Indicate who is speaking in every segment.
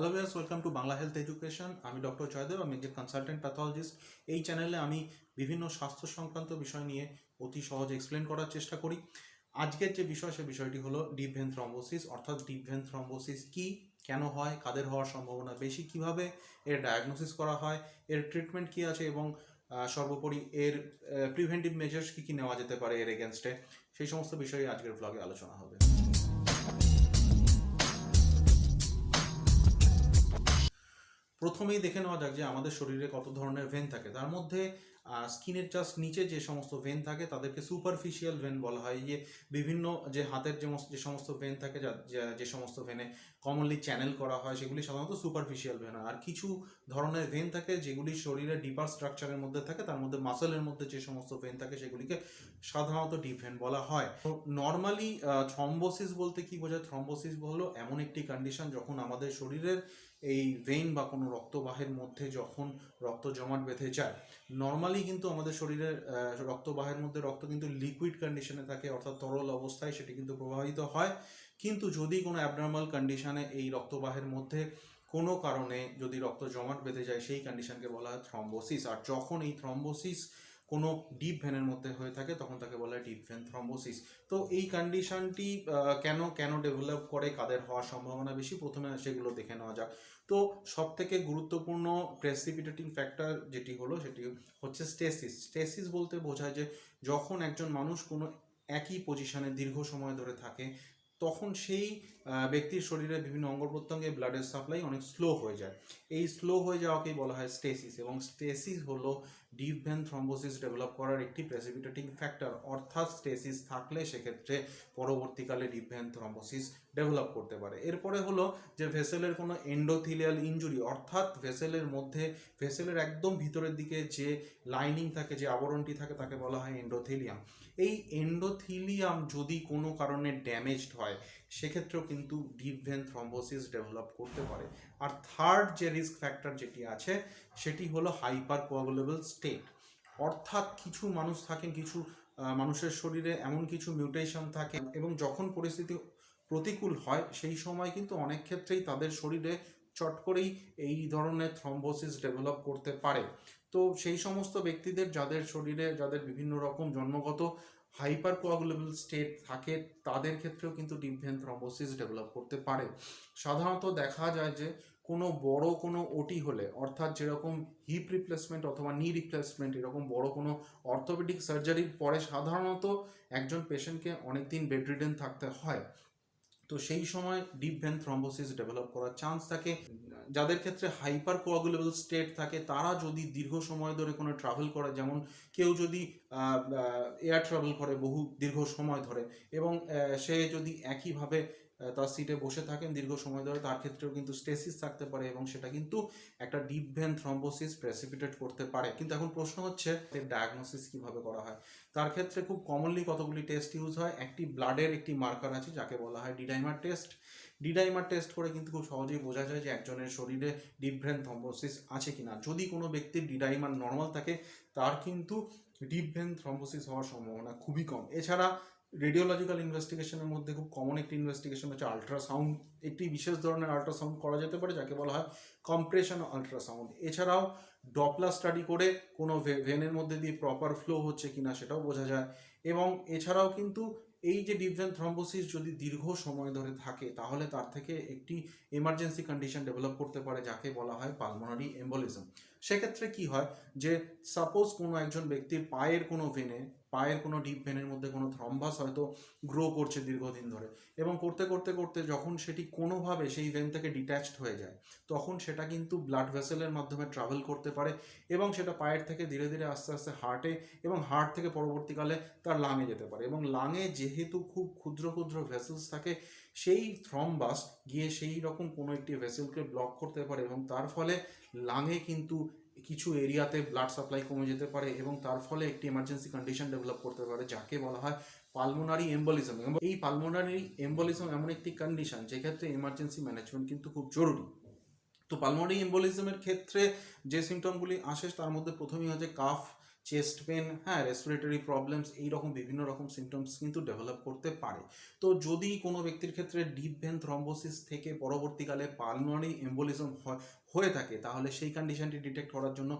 Speaker 1: Hello viewers welcome to Bangla health education আমি doctor Joydev আমি একজন কনসালটেন্ট প্যাথোলজিস্ট এই চ্যানেলে আমি বিভিন্ন স্বাস্থ্য সংক্রান্ত বিষয় নিয়ে অতি সহজে এক্সপ্লেন করার চেষ্টা করি। আজকের যে বিষয়, সে বিষয়টি হলো ডিপ ভেন থ্রম্বোসিস অর্থাৎ ডিপ ভেন থ্রম্বোসিস কি, কেন হয়, কাদের হওয়ার সম্ভাবনা বেশি, কীভাবে এর ডায়াগনোসিস করা হয়, এর ট্রিটমেন্ট কি আছে এবং সর্বোপরি এর প্রিভেন্টিভ মেজার্স কি কি নেওয়া যেতে পারে এর এগেনস্টে সেই সমস্ত বিষয়ে আজকের ব্লগে আলোচনা হবে। প্রথমেই দেখে নেওয়া যাক যে আমাদের শরীরে কত ধরনের ভেন থাকে। তার মধ্যে স্কিনের জাস্ট নিচে যে সমস্ত ভেন থাকে, তাদেরকে সুপারফিশিয়াল ভেন বলা হয়। যে বিভিন্ন যে হাতের যে যে সমস্ত ভেন থাকে, যা- সমস্ত ভেনে কমনলি চ্যানেল করা হয়, সেগুলি সাধারণত সুপারফিশিয়াল ভেন আর কিছু ধরনের ভেন থাকে, যেগুলি শরীরের ডিপার স্ট্রাকচারের মধ্যে থাকে, তার মধ্যে মাসেলের মধ্যে যে সমস্ত ভেন থাকে, সেগুলিকে সাধারণত ডিপ ভেন বলা হয়। নর্মালি থ্রম্বোসিস বলতে কি বোঝায়? থ্রম্বোসিস হলো এমন একটি কন্ডিশন যখন আমাদের শরীরের এই ভেইন বা কোনো রক্তবাহের মধ্যে যখন রক্ত জমাট বেঁধে যায় নর্মালি কিন্তু আমাদের শরীরের রক্তবাহের মধ্যে রক্ত কিন্তু লিকুইড কন্ডিশনে থাকে, অর্থাৎ তরল অবস্থায় সেটি কিন্তু প্রবাহিত হয়। কিন্তু যদি কোনো অ্যাবনর্মাল কন্ডিশনে এই রক্তবাহের মধ্যে কোনো কারণে যদি রক্ত জমাট বেঁধে যায়, সেই কন্ডিশনকে বলা হয় থ্রম্বোসিস আর যখন এই থ্রম্বোসিস কোনো ডিপ ভেনের মধ্যে হয়ে থাকে, তখন তাকে বলা হয় ডিপ ভেন থ্রম্বোসিস তো এই কন্ডিশনটি কেন কেন ডেভেলপ করে, কাদের হওয়ার সম্ভাবনা বেশি? প্রথমে সেগুলো দেখে নেওয়া যাক। তো সব থেকে গুরুত্বপূর্ণ প্রেসিপিটেটিং ফ্যাক্টর যেটি হলো, সেটি হচ্ছে স্টেসিস স্টেসিস বলতে বোঝায় যে, যখন একজন মানুষ কোনো একই পজিশনে দীর্ঘ সময় ধরে থাকে, তখন সেই ব্যক্তির শরীরে বিভিন্ন অঙ্গ প্রত্যঙ্গে ব্লাডের সাপ্লাই অনেক স্লো হয়ে যায়। এই স্লো হয়ে যাওয়াকেই বলা হয় স্টেসিস এবং স্টেসিস হলো ডিপ ভেন থ্রম্বোসিস ডেভেলপ করার একটি প্রেসিপিটেটিং ফ্যাক্টর অর্থাৎ স্টেসিস থাকলে সেক্ষেত্রে পরবর্তীকালে ডিপ ভেন থ্রম্বোসিস ডেভেলপ করতে পারে। এরপরে হলো যে ভেসেলের কোনো এন্ডোথিলিয়াল ইনজুরি অর্থাৎ ভেসেলের মধ্যে, ভেসেলের একদম ভিতরের দিকে যে লাইনিং থাকে, যে আবরণটি থাকে, তাকে বলা হয় এন্ডোথিলিয়াম এই এন্ডোথিলিয়াম যদি কোনো কারণে ড্যামেজড হয়, সেক্ষেত্রেও কিন্তু ডিপ ভেন থ্রম্বোসিস ডেভেলপ করতে পারে। আর থার্ড যে রিস্ক ফ্যাক্টর যেটি আছে, সেটি হলো হাইপার কোয়াগুলেবল স্টেট অর্থাৎ কিছু মানুষ থাকেন, কিছু মানুষের শরীরে এমন কিছু মিউটেশন থাকে এবং যখন পরিস্থিতি প্রতিকূল হয়, সেই সময় কিন্তু অনেক ক্ষেত্রেই তাদের শরীরে চট করেই এই ধরনের থ্রম্বোসিস ডেভেলপ করতে পারে। তো সেই সমস্ত ব্যক্তিদের, যাদের শরীরে, যাদের বিভিন্ন রকম জন্মগত হাইপার কোয়াগুলেবল স্টেট থাকে, তাদের ক্ষেত্রেও কিন্তু ডিপ ভেন থ্রম্বোসিস ডেভেলপ করতে পারে। সাধারণত দেখা যায় যে, কোনো বড় কোনো ওটি হলে, অর্থাৎ যেরকম হিপ রিপ্লেসমেন্ট অথবা নি রিপ্লেসমেন্ট, এরকম বড় কোনো অর্থোপেডিক সার্জারির পরে সাধারণত একজন পেশেন্টকে অনেকদিন বেড রিডেন থাকতে হয়। তো সেই সময় ডিপ ভেন থ্রম্বোসিস ডেভেলপ করার চান্স থাকে। যাদের ক্ষেত্রে হাইপার কোয়াগুলেবল স্টেট থাকে, তারা যদি দীর্ঘ সময় ধরে কোনো ট্রাভেল করে, যেমন কেউ যদি এয়ার ট্রাভেল করে বহু দীর্ঘ সময় ধরে এবং সে যদি একইভাবে তার সিটে বসে থাকেন দীর্ঘ সময় ধরে। তার ক্ষেত্রেও কিন্তু স্টেসিস থাকতে পারে এবং সেটা কিন্তু একটা ডিপ ভেন থ্রম্বোসিস প্রেসিপিটেট করতে পারে। কিন্তু এখন প্রশ্ন হচ্ছে, এর ডায়াগনোসিস কীভাবে করা হয়? তার ক্ষেত্রে খুব কমনলি কতগুলি টেস্ট ইউজ হয়? একটি ব্লাডের একটি মার্কার আছে, যাকে বলা হয় ডিডাইমার টেস্ট ডিডাইমার টেস্ট করে কিন্তু খুব সহজেই বোঝা যায় যে একজনের শরীরে ডিপ ভেন থ্রম্বোসিস আছে কিনা। যদি কোনো ব্যক্তির ডিডাইমার নর্মাল থাকে, তার কিন্তু ডিপ ভেন থ্রম্বোসিস হওয়ার সম্ভাবনা খুবই কম। এছাড়া রেডিওলজিক্যাল ইনভেস্টিগেশনের মধ্যে খুব কমন একটি ইনভেস্টিগেশন হচ্ছে আলট্রাসাউন্ড একটি বিশেষ ধরনের আলট্রাসাউন্ড করা যেতে পারে, যাকে বলা হয় কম্প্রেশন আলট্রাসাউন্ড এছাড়াও ডপলা স্টাডি করে কোনো ভেনের মধ্যে দিয়ে প্রপার ফ্লো হচ্ছে কিনা সেটাও বোঝা যায়। এবং এছাড়াও কিন্তু এই যে ডিপভেন থ্রম্বোসিস যদি দীর্ঘ সময় ধরে থাকে, তাহলে তার থেকে একটি এমার্জেন্সি কন্ডিশন ডেভেলপ করতে পারে, যাকে বলা হয় পালমোনারি এম্বলিজম সেক্ষেত্রে কি হয় যে সাপোজ কোনো একজন ব্যক্তির পায়ের কোনো ভেনে পায়ের কোনো ডিপ ভেনের মধ্যে কোনো থ্রম্বাস হয়তো গ্রো করছে দীর্ঘদিন ধরে এবং করতে করতে করতে যখন সেটি কোনোভাবে সেই ভেন থেকে ডিট্যাচড হয়ে যায়, তখন সেটা কিন্তু ব্লাড ভেসেলের মাধ্যমে ট্রাভেল করতে পারে এবং সেটা পায়ের থেকে ধীরে ধীরে আস্তে আস্তে হার্টে এবং হার্ট থেকে পরবর্তীকালে তার লাঙে যেতে পারে এবং লাঙে যেহেতু খুব ক্ষুদ্র ক্ষুদ্র ভেসেলস থাকে সেই থ্রম্বাস গিয়ে সেই রকম কোনো একটি ভেসেলকে ব্লক করতে পারে এবং তার ফলে লাঙে কিন্তু কিছু এরিয়াতে ব্লাড সাপ্লাই কমে যেতে পারে এবং তার ফলে একটি এমার্জেন্সি কন্ডিশন ডেভেলপ করতে পারে, যাকে বলা হয় পালমোনারি এম্বলিজম এই পালমোনারি এম্বলিজম এমন একটি কন্ডিশন যেক্ষেত্রে এমার্জেন্সি ম্যানেজমেন্ট কিন্তু খুব জরুরি। তো পালমোনারি এম্বলিজমের ক্ষেত্রে যে সিমটমগুলি আসে, তার মধ্যে প্রথমেই হচ্ছে কাফ চেস্ট পেন হ্যাঁ রেসপিরেটরি প্রবলেমস এইরকম বিভিন্ন রকম সিমটমস কিন্তু ডেভেলপ করতে পারে। তো যদি কোনো ব্যক্তির ক্ষেত্রে ডিপ ভেন থ্রম্বোসিস থেকে পরবর্তীকালে পালমোনারি এম্বোলিজম হয়ে থাকে, তাহলে সেই কন্ডিশনটি ডিটেক্ট করার জন্য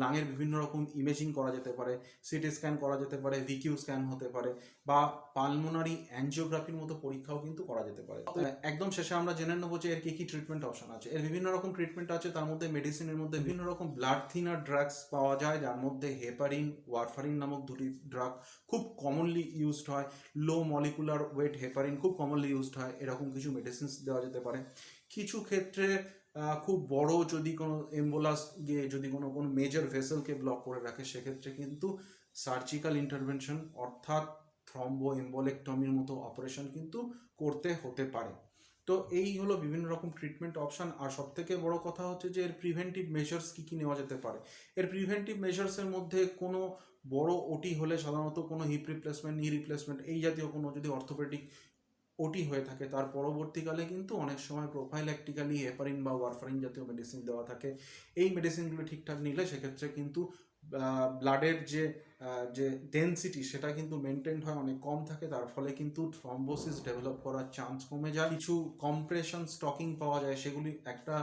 Speaker 1: লাঙের বিভিন্ন রকম ইমেজিং করা যেতে পারে সিটি স্ক্যান করা যেতে পারে ভিকিউ স্ক্যান হতে পারে, বা পালমোনারি অ্যানজিওগ্রাফির মতো পরীক্ষাও কিন্তু করা যেতে পারে। একদম শেষে আমরা জেনে নেব যে এর কি কি ট্রিটমেন্ট অপশন আছে। এর বিভিন্ন রকম ট্রিটমেন্ট আছে, তার মধ্যে মেডিসিনের মধ্যে বিভিন্ন রকম ব্লাড থিনার ড্রাগস পাওয়া যায়, যার মধ্যে হেপারিন ওয়ারফারিন নামক দুটি ড্রাগ খুব কমনলি ইউজড হয় লো মলিকুলার ওয়েট হেপারিন খুব কমনলি ইউজড হয়, এরকম কিছু মেডিসিনস দেওয়া যেতে পারে। কিছু ক্ষেত্রে খুব বড় যদি কোনো এম্বোলাস গিয়ে যদি কোনো কোনো মেজর ভেসেলকে ব্লক করে রাখে, সেক্ষেত্রে কিন্তু সার্জিক্যাল ইন্টারভেনশন অর্থাৎ থ্রম্বো এম্বোলেকটমির মতো অপারেশন কিন্তু করতে হতে পারে। তো এই হলো বিভিন্ন রকম ট্রিটমেন্ট অপশান আর সব থেকে বড় কথা হচ্ছে যে, এর প্রিভেন্টিভ মেজার্স কী কী নেওয়া যেতে পারে? এর প্রিভেন্টিভ মেজার্সের মধ্যে কোনো বড় ওটি হলে সাধারণত কোনো হিপ রিপ্লেসমেন্ট নি রিপ্লেসমেন্ট এই জাতীয় কোনো যদি অর্থোপেডিক ওটি হয়ে থাকে। তার পরবর্তীকালে কিন্তু অনেক সময় প্রোফাইল্যাকটিক্যালি হেপারিন বা ওয়ারফারিন জাতীয় মেডিসিন দেওয়া থাকে। এই মেডিসিনগুলো ঠিকঠাক নিলে সেক্ষেত্রে কিন্তু ব্লাডের যে যে ডেন্সিটি সেটা কিন্তু মেনটেন হয়, অনেক কম থাকে। তার ফলে কিন্তু থ্রম্বোসিস ডেভেলপ করার চান্স কমে যায়। কিছু কম্প্রেশন স্টকিং পাওয়া যায়, সেগুলি একটা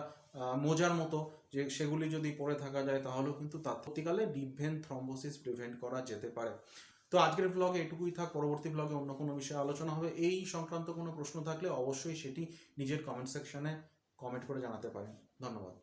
Speaker 1: মোজার মতো যে সেগুলি যদি পরে থাকা যায়, তাহলেও কিন্তু তাৎপতিকালে ডিপ ভেন থ্রম্বোসিস প্রিভেন্ট করা যেতে পারে। তো আজকের ব্লগে এটুকুই থাক, পরবর্তী ব্লগে অন্য কোনো বিষয়ে আলোচনা হবে। এই সংক্রান্ত কোনো প্রশ্ন থাকলে অবশ্যই সেটি নিজের কমেন্ট সেকশনে কমেন্ট করে জানাতে পারেন। ধন্যবাদ।